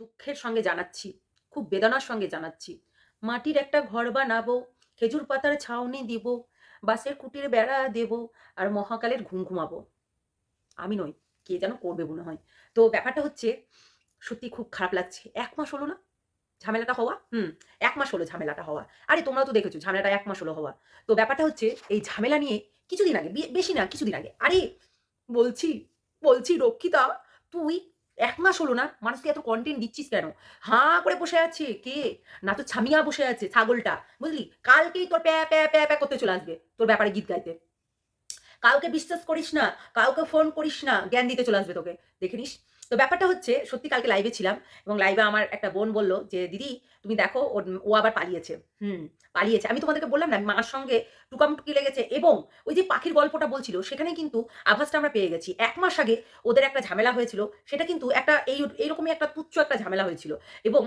দুঃখের সঙ্গে জানাচ্ছি, খুব বেদনার সঙ্গে জানাচ্ছি। মাটির একটা ঘর বানাবো, খেজুর পাতার ছাউনি দিব, বাঁশের কুটির বেড়া দেব, আর মহাকালের ঘুম ঘুমাবো। আমি নই, কে যেন করবে মনে হয়। তো ব্যাপারটা হচ্ছে, সত্যি খুব খারাপ লাগছে। এক মাস হলো না? ঝামেলাটা হওয়া? হুম, এক মাস হলো ঝামেলাটা হওয়া। আরে, তোমরাও তো দেখেছ, ঝামেলাটা এক মাস হলো হওয়া। তো ব্যাপারটা হচ্ছে, এই ঝামেলা নিয়ে কিছুদিন আগে বেশি না, কিছুদিন আগে। আরে, বলছি বলছি রক্ষিতা, তুই এক মাস হলো না, মানুষকে এত কন্টেন্ট দিচ্ছিস কেন? হাঁ করে বসে আছে, কে? না তো ছামিয়া বসে আছে, ছাগলটা, বুঝলি? কালকেই তোর প্যা প্যা প্যা প্যা করতে চলে আসবে, তোর ব্যাপারে গীত গাইতে। কাউকে বিশ্বাস করিস না, কাউকে ফোন করিস না, জ্ঞান দিতে চলে আসবে তোকে। দেখে নিস তো ব্যাপারটা হচ্ছে সত্যি কালকে লাইভে ছিলাম এবং লাইভে আমার একটা বোন বলল যে দিদি তুমি দেখো ওর ও আবার পালিয়েছে। হুম। পালিয়েছে। আমি তোমাদেরকে বললাম না মার সঙ্গে টুকামটুকি লেগেছে এবং ওই যে পাখির গল্পটা বলছিল সেখানে কিন্তু আভাসটা আমরা পেয়ে গেছি। এক মাস আগে ওদের একটা ঝামেলা হয়েছিল সেটা কিন্তু একটা এই এইরকমই একটা তুচ্ছ একটা ঝামেলা হয়েছিল এবং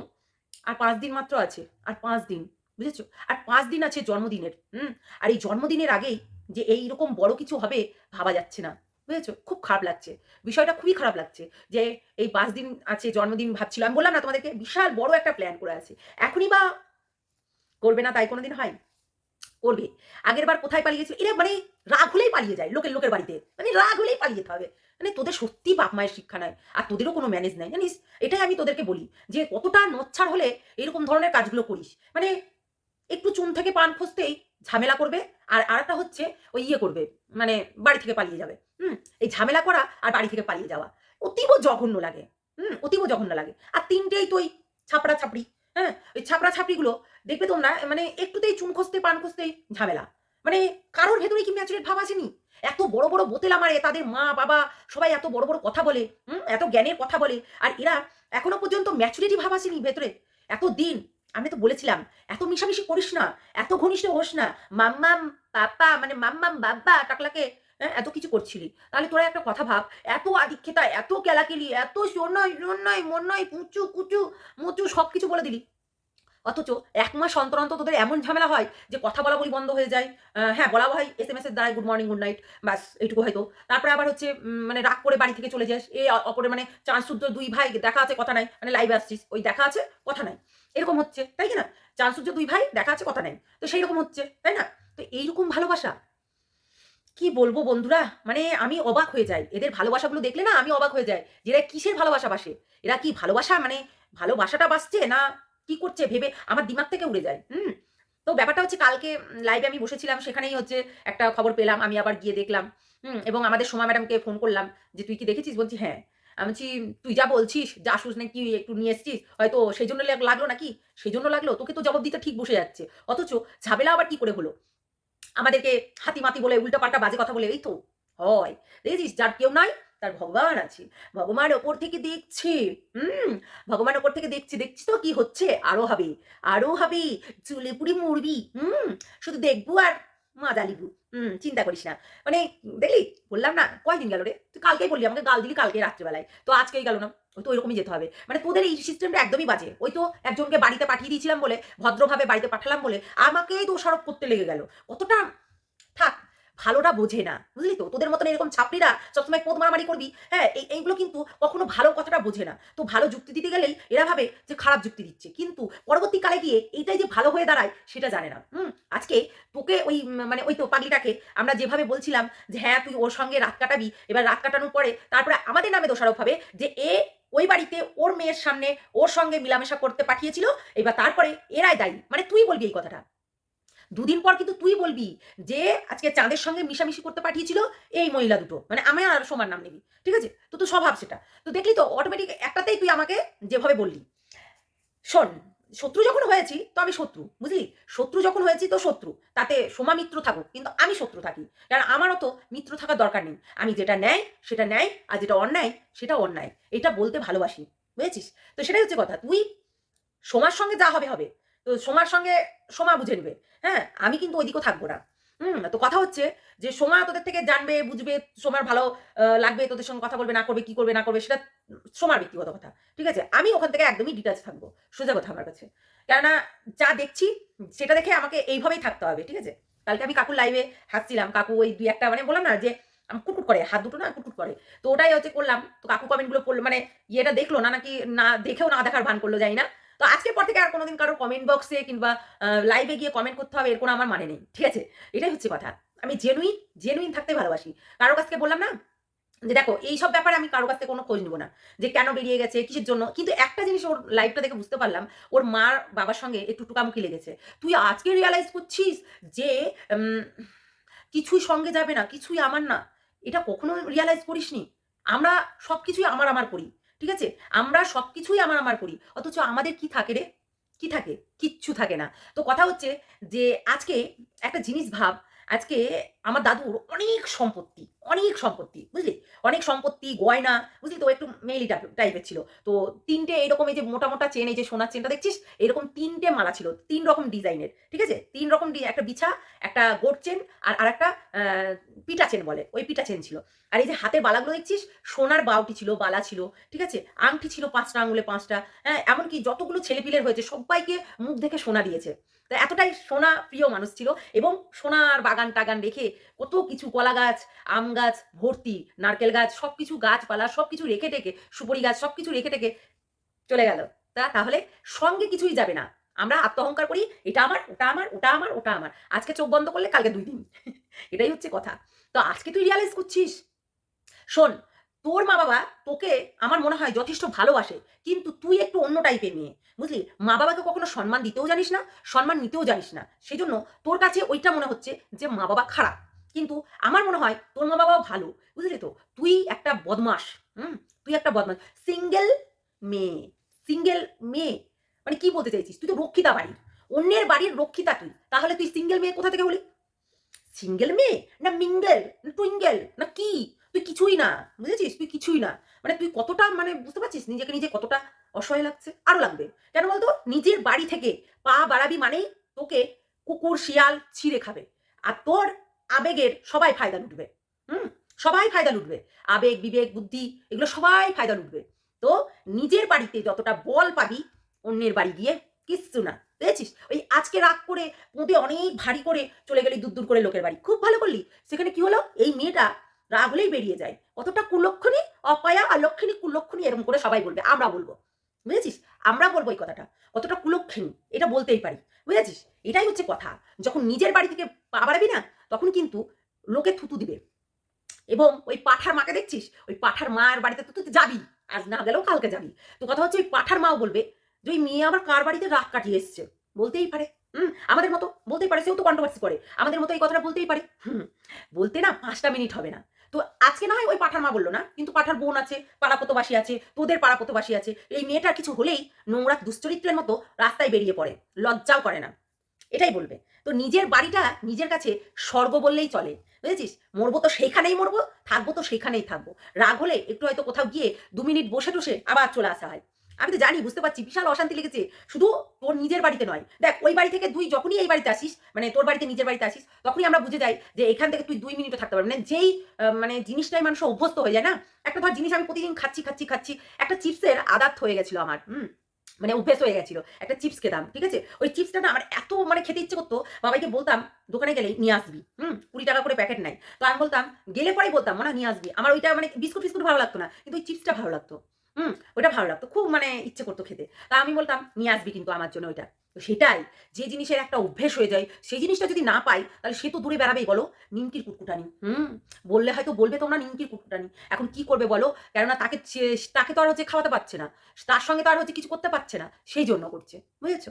আর পাঁচ দিন মাত্র আছে আর পাঁচ দিন বুঝেছ? আর পাঁচ দিন আছে জন্মদিনের হুম? আর এই জন্মদিনের আগেই যে এই রকম বড় কিছু হবে ভাবা যাচ্ছে না। বুঝেছ? খুব খারাপ লাগছে। বিষয়টা খুবই খারাপ লাগছে যে এই পাঁচ দিন আছে, জন্মদিন ভাবছিল আমি বললাম না, তোমাদেরকে বিশাল বড় একটা প্ল্যান করে আছে। এখনই বা করবে না তাই কোনোদিন হয়? করবে। আগের বার কোথায় পালিয়েছিল? এরা মানে রাগ হলেই পালিয়ে যায় লোকের লোকের বাড়িতে। মানে রাগ হলেই পালিয়ে যেতে হবে। মানে তোদের সত্যি বাপ মায়ের শিক্ষা নাই, আর তোদেরও কোনো ম্যানেজ নাই। জানিস? এটাই আমি তোদেরকে বলি যে কতটা নচ্ছাড় হলে এরকম ধরনের কাজগুলো করিস। মানে একটু চুন থেকে পান খুঁজতেই ঝামেলা করবে, আর আরেকটা হচ্ছে ওই ইয়ে করবে মানে বাড়ি থেকে পালিয়ে যাবে। হুম, এই ঝামেলা করা আর বাড়ি থেকে পালিয়ে যাওয়া। অতীব জঘন্য লাগে। হুম, অতীব জঘন্য লাগে। আর তিনটেই তো ওই ছাপড়া ছাপড়ি হ্যাঁ ওই ছাপড়া ছাপড়িগুলো দেখবে তোমরা মানে একটুতেই চুন খসতে, পান খসতেই ঝামেলা। মানে কারোর ভেতরে কি ম্যাচুরেট ভাব আসেনি? এত বড় বড় বোতেলা মারে তাদের মা, বাবা সবাই এত বড় বড় কথা বলে, হুম, এত জ্ঞানের কথা বলে, আর এরা এখনও পর্যন্ত ম্যাচুরিটি ভাব আসেনি ভেতরে। এত দিন, আমি তো বলেছিলাম, এত মিশামিশি করিস না, এত ঘনিষ্ঠ হোস না, মাম্মাম, পাপা মানে মাম্মাম, বাব্বা, টাকলাকে হ্যাঁ, এত কিছু করছিলি। তাহলে তোরা একটা কথা ভাব এত আদিক্ষেতা এত কেলাকেলি এত সোনয় নয় মনয় কুচু কুচু মুচু সব কিছু বলে দিলি। অথচ এক মাস অন্তর অন্তর তোদের এমন ঝামেলা হয় যে কথা বলা বলি বন্ধ হয়ে যায়। হ্যাঁ বলা হয় এস এম এস এর দ্বারাই গুড মর্নিং গুড নাইট ব্যাস এইটুকু হয়তো। তারপরে আবার হচ্ছে মানে রাগ করে বাড়ি থেকে চলে যাস। অ- অপরে মানে চাঁদ সূর্য দুই ভাই দেখা আছে কথা নাই মানে লাইভে আসছিস। ওই দেখা আছে কথা নাই। এরকম হচ্ছে তাই কি না? চাঁদ সূর্য দুই ভাই দেখা আছে কথা নাই। তো সেই রকম হচ্ছে তাই না? তো এইরকম ভালোবাসা কি বলব বন্ধুরা? মানে আমি অবাক হয়ে যাই। এদের ভালোবাসাগুলো দেখলে না আমি অবাক হয়ে যাই যে এরা কিসের ভালোবাসা বাসে? এরা কি ভালোবাসা মানে ভালোবাসাটা বাসছে না কি করছে ভেবে আমার দিমাগ থেকে উড়ে যায়। হুম? তো ব্যাপারটা হচ্ছে কালকে লাইভে আমি বসেছিলাম, সেখানেই হচ্ছে একটা খবর পেলাম, আমি আবার গিয়ে দেখলাম। হুম? এবং আমাদের সোমা ম্যাডামকে ফোন করলাম যে, তুই কি দেখেছিস? বলছি হ্যাঁ। আমি বলছি, তুই যা বলছিস, যা আসুস নাকি একটু নিয়ে এসছিস, হয়তো সেই জন্য লাগ- লাগল নাকি? সেই জন্য লাগল? তোকে তো জবাব দিতে ঠিক বসে যাচ্ছে। অথচ ঝামেলা আবার কি করে হলো? আমাদেরকে হাতি মাতি বলে, উল্টাপাল্টা বাজে কথা বলে, এই তো। হয় দেখেছিস যার কেউ নাই, তার ভগবান আছে। ভগবান ওপর থেকে দেখছি, হুম ভগবান ওপর থেকে দেখছি দেখছি তো কি হচ্ছে? আরও হবে আরও হবে চুলে পুরি মরবি, হুম, শুধু দেখব আর মজা লিবু হুম, চিন্তা করিস না। মানে দেখলি, বললাম না, কয়দিন গেল রে? তুই কালকেই বললি আমাকে গাল দিলি কালকে রাত্রিবেলায়। তো আজকেই গেল না ওই তো ওইরকমই যেতে হবে। মানে তোদের এই সিস্টেমটা একদমই বাজে। ওই তো একজনকে বাড়িতে পাঠিয়ে দিয়েছিলাম বলে, ভদ্রভাবে বাড়িতে পাঠালাম বলে, আমাকেই দোষারোপ করতে লেগে গেল। কতটা, থাক ভালোটা বোঝে না, বুঝলি তো? তোদের মতন এরকম ছাপড়িরা সবসময় পোদ মারামারি করবি হ্যাঁ এই এইগুলো কিন্তু কখনো ভালো কথাটা বোঝে না। তো ভালো যুক্তি দিতে গেলেই এরা ভাবে যে খারাপ যুক্তি দিচ্ছে। কিন্তু পরবর্তীকালে গিয়ে এইটাই যে ভালো হয়ে দাঁড়ায় সেটা জানে না। হুম, আজকে তোকে ওই মানে ওই তো পাগলিটাকে আমরা যেভাবে বলছিলাম যে হ্যাঁ তুই ওর সঙ্গে রাত কাটাবি, এবার রাত কাটানোর পরে তারপরে আমাদের নামে দোষারোপ হবে যে এ ওই বাড়িতে ওর মেয়ের সামনে ওর সঙ্গে মিলামেশা করতে পাঠিয়েছিল, এবার তারপরে এরাই দায়ী। মানে তুই বলবি এই কথাটা। দুদিন পর কিন্তু তুই বলবি যে আজকে চাঁদের সঙ্গে মিশামিশি করতে পাঠিয়েছিল এই মহিলা দুটো। মানে আমি আর সমান নাম নিবি। ঠিক আছে? তো তো স্বভাব সেটা। তো দেখলি তো অটোমেটিক একটাতেই তুই আমাকে যেভাবে বললি। শোন, শত্রু যখন হয়েছি, তো আমি শত্রু, বুঝলি? শত্রু যখন হয়েছি, তো শত্রু। তাতে সোমা মিত্র থাকুক, কিন্তু আমি শত্রু থাকি। কারণ আমারও তো মিত্র থাকার দরকার নেই। আমি যেটা নেয় সেটা নেয় আর যেটা অন্যায়, সেটা অন্যায়। এটা বলতে ভালোবাসি। বুঝেছিস? তো সেটাই হচ্ছে কথা। তুই সোমার সঙ্গে যা হবে হবে। তো সোমার সঙ্গে সোমা বুঝে নেবে। হ্যাঁ আমি কিন্তু ওইদিকেও থাকব না। হুম, তো কথা হচ্ছে যে সোমা তোদের থেকে জানবে, বুঝবে, সোমার ভালো লাগবে, তোদের সঙ্গে কথা বলবে, না করবে, কি করবে, না করবে, সেটা সোমার ব্যক্তিগত কথা। ঠিক আছে? আমি ওখান থেকে একদমই ডিটাচ থাকব, সোজা কথা আমার কাছে। কেননা যা দেখছি, সেটা দেখে আমাকে এইভাবেই থাকতে হবে, ঠিক আছে? কালকে আমি কাকুর লাইভে হাসছিলাম, কাকু ওই দুই একটা মানে বললাম না যে আমি কুটকুট করে, হাত দুটো না কুটকুট করে। তো ওটাই হচ্ছে করলাম, তো কাকু কমেন্টগুলো পড়ল মানে ইয়েটা দেখল না, নাকি না, দেখেও না দেখার ভান করল যাই না। তো আজকের পর থেকে আর কোনোদিন কারোর কমেন্ট বক্সে কিংবা লাইভে গিয়ে কমেন্ট করতে হবে এর কোনো আমার মানে নেই। ঠিক আছে? এটাই হচ্ছে কথা। আমি জেনুইন জেনুইন থাকতে ভালোবাসি। কারও কাছকে বললাম না? যে দেখো, এইসব ব্যাপারে আমি কারও কাছ থেকে কোনো খোঁজ নেব না। যে কেন বেরিয়ে গেছে, কিসের জন্য? কিন্তু একটা জিনিস ওর লাইফটা দেখে বুঝতে পারলাম, ওর মার বাবার সঙ্গে একটু টুকামুকি লেগেছে। তুই আজকে রিয়ালাইজ করছিস যে কিছুই সঙ্গে যাবে না, কিছুই আমার না। এটা কখনো রিয়ালাইজ করিসনি। আমরা সব কিছুই আমার আমার করি। ঠিক আছে? আমরা সব কিছুই আমার আমার করি। অথচ আমাদের কি থাকে রে? কি থাকে? কিচ্ছু থাকে না। তো কথা হচ্ছে যে, আজকে একটা জিনিস ভাব, আজকে আমার দাদুর অনেক সম্পত্তি। অনেক সম্পত্তি, বুঝলি? অনেক সম্পত্তি, গয়না, বুঝলি তো? একটু মেইলি টাইপের ছিল। তো তিনটে এরকম এই যে মোটা মোটা চেন এই যে সোনার চেনটা দেখছিস? এরকম তিনটে মালা ছিল, তিন রকম ডিজাইনের ঠিক আছে? তিন রকম একটা বিছা, একটা গোট চেন আর আর একটা পিটা চেন বলে, ওই পিটা চেন ছিল। আর এই যে হাতের বালাগুলো দেখছিস? সোনার বাউটি ছিল, বালা ছিল, ঠিক আছে? আংটি ছিল পাঁচটা আঙুলে পাঁচটা হ্যাঁ? এমনকি যতগুলো ছেলেপিলের হয়েছে সবাইকে মুখ দেখে সোনা দিয়েছে। তো এতটাই সোনা প্রিয় মানুষ ছিল এবং সোনার বাগান টাগান রেখে কত কিছু কলা গাছ, আম গাছ, ভর্তি, নারকেল গাছ সব কিছু গাছপালা সব কিছু রেখে টেকে, সুপারি গাছ সব কিছু রেখে টেকে চলে গেল। তা তাহলে সঙ্গে কিছুই যাবে না। আমরা আত্মহংকার করি, এটা আমার, ওটা আমার ওটা আমার ওটা আমার। আজকে চোখ বন্ধ করলে কালকে দুই দিন। এটাই হচ্ছে কথা। তো আজকে তুই রিয়ালাইজ করছিস? শোন, তোর মা বাবা তোকে আমার মনে হয় যথেষ্ট ভালোবাসে, কিন্তু তুই একটু অন্য টাইপের মেয়ে। বুঝলি? মা বাবাকে কখনো সম্মান দিতেও জানিস না, সম্মান নিতেও জানিস না। সেই জন্য তোর কাছে ওইটা মনে হচ্ছে যে মা বাবা খারাপ। কিন্তু আমার মনে হয় তোর মা বাবাও ভালো, বুঝলি তো? তুই একটা বদমাস, হুম? তুই একটা বদমাস। সিঙ্গেল মেয়ে সিঙ্গেল মেয়ে। মানে কি বলতে চাইছিস? তুই তো রক্ষিতা বাড়ির। অন্যের বাড়ির রক্ষিতা তুই। তাহলে তুই সিঙ্গেল মেয়ে কোথা থেকে হলি? সিঙ্গেল মেয়ে? না মিঙ্গেল না টুইঙ্গেল না কি? তুই কিছুই না, বুঝেছিস? তুই কিছুই না। মানে তুই কতটা মানে বুঝতে পারছিস? নিজেকে নিজে কতটা অসহায় লাগছে? আরও লাগবে। কেন বলতো? নিজের বাড়ি থেকে পা বাড়াবি মানেই তোকে কুকুর, শিয়াল ছিঁড়ে খাবে। আর তোর আবেগের সবাই ফায়দা লুটবে। হুম? সবাই ফায়দা লুটবে। আবেগ, বিবেক, বুদ্ধি, এগুলো সবাই ফায়দা লুটবে। তো নিজের বাড়িতে যতটা বল পাবি, অন্যের বাড়ি গিয়ে কিচ্ছু না, বুঝেছিস? ওই আজকে রাগ করে মোটে অনেক ভারী করে চলে গেলি দূর দূর করে লোকের বাড়ি। খুব ভালো করলি। সেখানে কি হলো? এই মেয়েটা রাগ হলেই বেরিয়ে যায়। অতটা কুলক্ষণী, অপয়া লক্ষণী কুলক্ষণী এরকম করে সবাই বলবে, আমরা বলব। বুঝেছিস? আমরা বলব এই কথাটা। কতটা কুলক্ষণী, এটা বলতেই পারি। বুঝেছিস? এটাই হচ্ছে কথা। যখন নিজের বাড়ি থেকে পা বাড়াবি না তখন কিন্তু লোকে থুতু দিবে। এবং ওই পাঠার মাকে দেখছিস? ওই পাঠার মার বাড়িতে তো তুই যাবি। আজ না গেলেও কালকে যাবি। তো কথা হচ্ছে ওই পাঠার মাও বলবে যে, ওই মেয়ে আবার কার বাড়িতে রাত কাটিয়ে এসছে? বলতেই পারে। হুম, আমাদের মতো বলতেই পারে, সেও তো কন্ট্রোভার্সি করে। আমাদের মতো এই কথাটা বলতেই পারে। হুম, বলতে না পাঁচটা মিনিট হবে না। তো আজকে না হয় ওই পাঠার মা বলল না, কিন্তু পাঠার বোন আছে পাড়াপতবাসী আছে, তোদের পাড়াপতবাসী আছে। এই মেয়েটার কিছু হলেই নোংরা দুশ্চরিত্রের মতো রাস্তায় বেরিয়ে পড়ে, লজ্জাও করে না। এটাই বলবে। তো নিজের বাড়িটা নিজের কাছে স্বর্গ বললেই চলে, বুঝেছিস? মরবো তো সেইখানেই মরবো, থাকব তো সেইখানেই থাকব। রাগ হলে একটু হয়তো কোথাও গিয়ে দু মিনিট বসে টসে আবার চলে আসা হয়। আমি তো জানি, বুঝতে পারছি, বিশাল অশান্তি লেগেছে। শুধু তোর নিজের বাড়িতে নয়, দেখ, ওই বাড়ি থেকে তুই যখনই এই বাড়িতে আসিস মানে তোর বাড়িতে নিজের বাড়িতে আসিস, তখনই আমরা বুঝে যাই যে এখান থেকে তুই দুই মিনিটও থাকতে পারবি মানে যেই মানে জিনিসটাই মানুষ অভ্যস্ত হয়ে যায় না, একটা ধর জিনিস আমি প্রতিদিন খাচ্ছি খাচ্ছি খাচ্ছি, একটা চিপসের আদাত হয়ে গেছিল আমার, হুম? মানে অভ্যেস হয়ে গেছিল। একটা চিপস খেতাম, ঠিক আছে? ওই চিপসটা না আমার এত মানে খেতে ইচ্ছে করতো, বাবাইকে বলতাম, দোকানে গেলেই নিয়ে আসবি, হুম? কুড়ি টাকা করে প্যাকেট নাই। তো আমি বলতাম, গেলে পরেই বলতাম, মনে নিয়ে আসবি। আমার ওইটা মানে বিস্কুট ফিস্কুট ভালো লাগতো না, কিন্তু ওই চিপসটা ভালো লাগতো, হুম? ওটা ভালো লাগতো, খুব মানে ইচ্ছে করতো খেতে। তা আমি বলতাম, নিয়ে আসবি কিন্তু আমার জন্য ওইটা। তো সেটাই, যে জিনিসের একটা অভ্যেস হয়ে যায় সেই জিনিসটা যদি না পাই, তাহলে সে তো দূরে বেড়াবেই, বলো। নিমকির কুটকুটানি। হুম? বললে হয়তো বলবে তোমরা নিমকির কুটকুটানি। এখন কি করবে বলো? কেননা তাকে তাকে তো আর হচ্ছে খাওয়াতে পারছে না। তার সঙ্গে তো আর হচ্ছে কিছু করতে পারছে না। সেই জন্য করছে। বুঝেছ?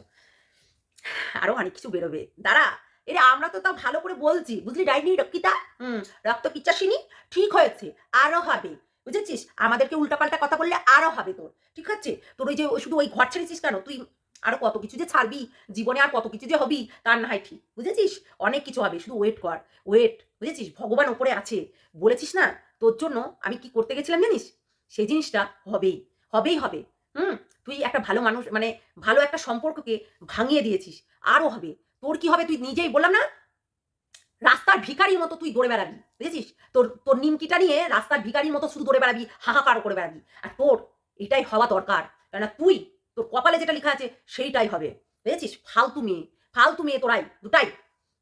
আরও অনেক কিছু বেরোবে। দাঁড়া, এরে আমরা তো তা ভালো করে বলছি। বুঝলি ডাইনি রক্ষিতা হুম, রক্ত পিচাসিনী ঠিক হয়েছে, আরও হবে। বুঝেছিস? আমাদেরকে উল্টাপাল্টা কথা বললে আরও হবে তোর। ঠিক আছে? তোর ওই যে শুধু ওই ঘর ছেড়েছিস কেন? তুই আরও কত কিছু যে ছাড়বি, জীবনে আর কত কিছু যে হবি তার না হয় ঠিক, বুঝেছিস? অনেক কিছু হবে, শুধু ওয়েট কর ওয়েট বুঝেছিস? ভগবান ওপরে আছে, বলেছিস না? তোর জন্য আমি কি করতে গেছিলাম জানিস? সেই জিনিসটা হবেই হবেই হবে, হুম? তুই একটা ভালো মানুষ মানে ভালো একটা সম্পর্ককে ভাঙিয়ে দিয়েছিস আরও হবে, তোর কি হবে তুই নিজেই বললাম না? রাস্তার ভিখারির মতো তুই দৌড়ে বেড়াবি, বুঝেছিস? তোর তোর নিমকিটা নিয়ে রাস্তার ভিখারির মতো শুধু দৌড়ে বেড়াবি, হাহাকার করে বেড়াবি, আর তোর এটাই হওয়া দরকার, কেননা তুই তোর কপালে যেটা লেখা আছে সেইটাই হবে। বুঝেছিস? ফালতু মেয়ে। ফালতু মেয়ে তোরাই, দুটাই।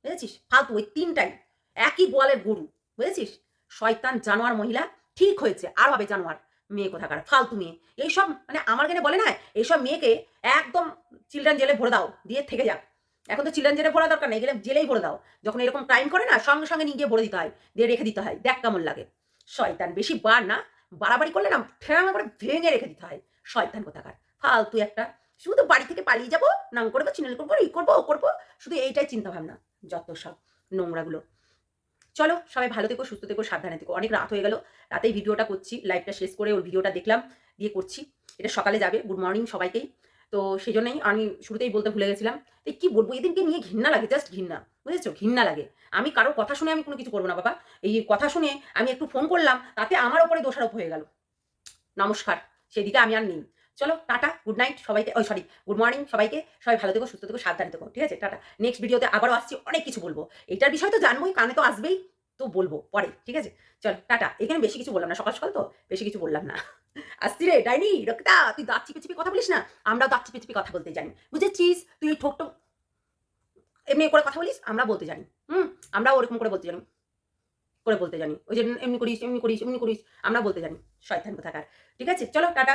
বুঝেছিস? ফালতু ওই তিনটাই। একই গোয়ালের গরু। বুঝেছিস? শয়তান, জানোয়ার, মহিলা ঠিক হয়েছে, আর হবে জানোয়ার। মেয়ে কোথাকার? ফালতু মেয়ে। এইসব মানে আমার কেন বলে না, এইসব মেয়েকে একদম চিলড্রেন জেলে ভরে দাও, দিয়ে থেকে যাক। এখন তো চিলড্রেন জেলে ভরা দরকার নেই, গেলে জেলেই ভরে দাও। যখন এরকম ক্রাইম করে না, সঙ্গে সঙ্গে নিয়ে গিয়ে ভরে দিতে হয়, দিয়ে রেখে দিতে হয়। দেখ কেমন লাগে। শয়তান বেশি বার না, বাড়াবাড়ি করলে না, ঠ্যাং করে ভেঙে রেখে দিতে হয়। শয়তান কোথাকার? ফালতু একটা। শুধু বাড়ি থেকে পালিয়ে যাব নাং করব চিনেল করব এই করব, ও করব, শুধু এইটাই চিন্তা ভাবনা, যত সব নোংরাগুলো। চলো, সবাই ভালো থেকো, সুস্থ থেকো, সাবধানে থেকো। অনেক রাত হয়ে গেল, রাতেই ভিডিওটা করছি লাইভটা শেষ করে ওর ভিডিওটা দেখলাম, দিয়ে করছি। এটা সকালে যাবে গুড মর্নিং সবাইকেই তো সেই জন্যই আমি শুরুতেই বলতে ভুলে গেছিলাম তো কি বলব, এদিনকে নিয়ে ঘৃণা লাগে জাস্ট ঘৃণা, বুঝেছ? ঘৃণা লাগে। আমি কারোর কথা শুনে আমি কোনো কিছু করব না, বাবা। এই কথা শুনে আমি একটু ফোন করলাম, তাতে আমার ওপরে দোষারোপ হয়ে গেল। নমস্কার, সেদিকে আমি আর নেই। চলো, টাটা গুড নাইট সবাইকে, ওই সরি গুড মর্নিং সবাইকে, সবাই ভালো থেকো, সুস্থ থেকো, সাবধানে থেকো, ঠিক আছে? টাটা। নেক্সট ভিডিওতে আবারও আসছি, অনেক কিছু বলব। এটার বিষয় তো জানবোই, কানে তো আসবেই, তো বলব পরে, ঠিক আছে? চলো, টাটা। এখানে বেশি কিছু বললাম না, সকাল সকাল তো, বেশি কিছু বললাম না। আসছি রে, ডাইনি, রক্তা, তুই দাঁত চিপে চিপে কথা বলিস না? আমরাও দাঁত চিপে চিপে কথা বলতে জানি। বুঝেছিস? তুই ওই ঠোঁট এমনি করে কথা বলিস, আমরা বলতে জানি। হুম? আমরাও ওরকম করে বলতে জানি। করে বলতে জানি। ওই যে এমনি করিস এমনি করিস এমনি করিস, আমরা বলতে জানি। শয়তান কোথাকার। ঠিক আছে? চলো, টাটা।